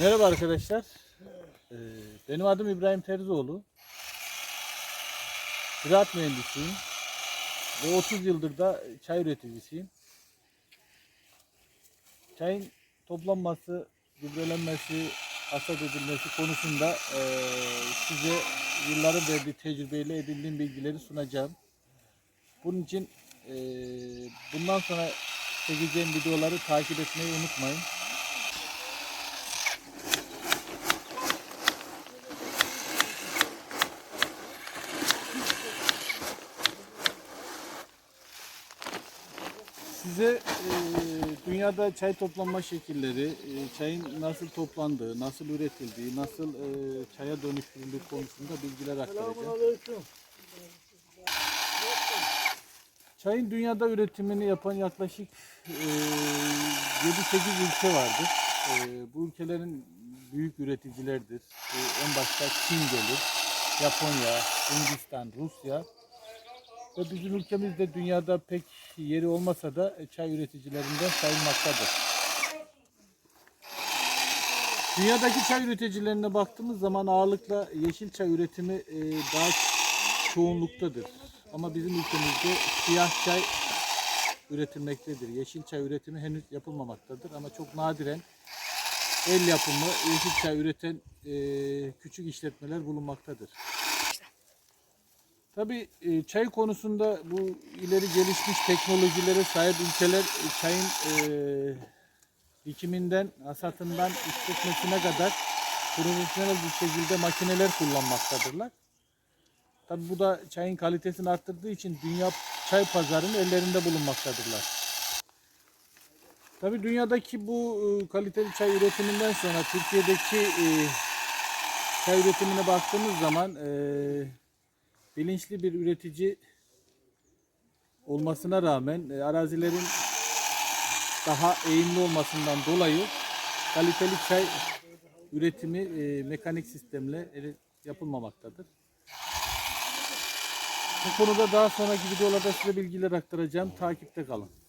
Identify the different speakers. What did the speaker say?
Speaker 1: Merhaba arkadaşlar. Ee, benim adım İbrahim Terzioğlu. Ziraat mühendisiyim. Ve 30 yıldır da çay üreticisiyim. Çayın toplanması, gübrelenmesi, hasat edilmesi konusunda eee, size yılların verdiği tecrübeyle edindiğim bilgileri sunacağım. Bunun için eee, bundan sonra çekeceğim videoları takip etmeyi unutmayın. Size e, dünyada çay toplanma şekilleri, e, çayın nasıl toplandığı, nasıl üretildiği, nasıl e, çaya dönüştürüldüğü konusunda bilgiler aktaracağım. Çayın dünyada üretimini yapan yaklaşık e, 7-8 ülke vardır. E, bu ülkelerin büyük üreticilerdir. E, en başta Çin gelir, Japonya, Hindistan, Rusya. Ve bizim ülkemizde dünyada pek yeri olmasa da çay üreticilerinden sayılmaktadır. Dünyadaki çay üreticilerine baktığımız zaman ağırlıkla yeşil çay üretimi e, daha çoğunluktadır. Ama bizim ülkemizde siyah çay üretilmektedir. Yeşil çay üretimi henüz yapılmamaktadır ama çok nadiren el yapımı yeşil çay üreten e, küçük işletmeler bulunmaktadır. Tabii e, çay konusunda bu ileri gelişmiş teknolojilere sahip ülkeler e, çayın e, dikiminden, hasatından işletmesine kadar profesyonel bir şekilde makineler kullanmaktadırlar. Tabii bu da çayın kalitesini arttırdığı için dünya çay pazarının ellerinde bulunmaktadırlar. Tabii dünyadaki bu e, kaliteli çay üretiminden sonra Türkiye'deki e, çay üretimine baktığımız zaman e, bilinçli bir üretici olmasına rağmen e, arazilerin daha eğimli olmasından dolayı kaliteli çay üretimi e, mekanik sistemle yapılmamaktadır. Bu konuda daha sonraki videolarda size bilgiler aktaracağım. Takipte kalın.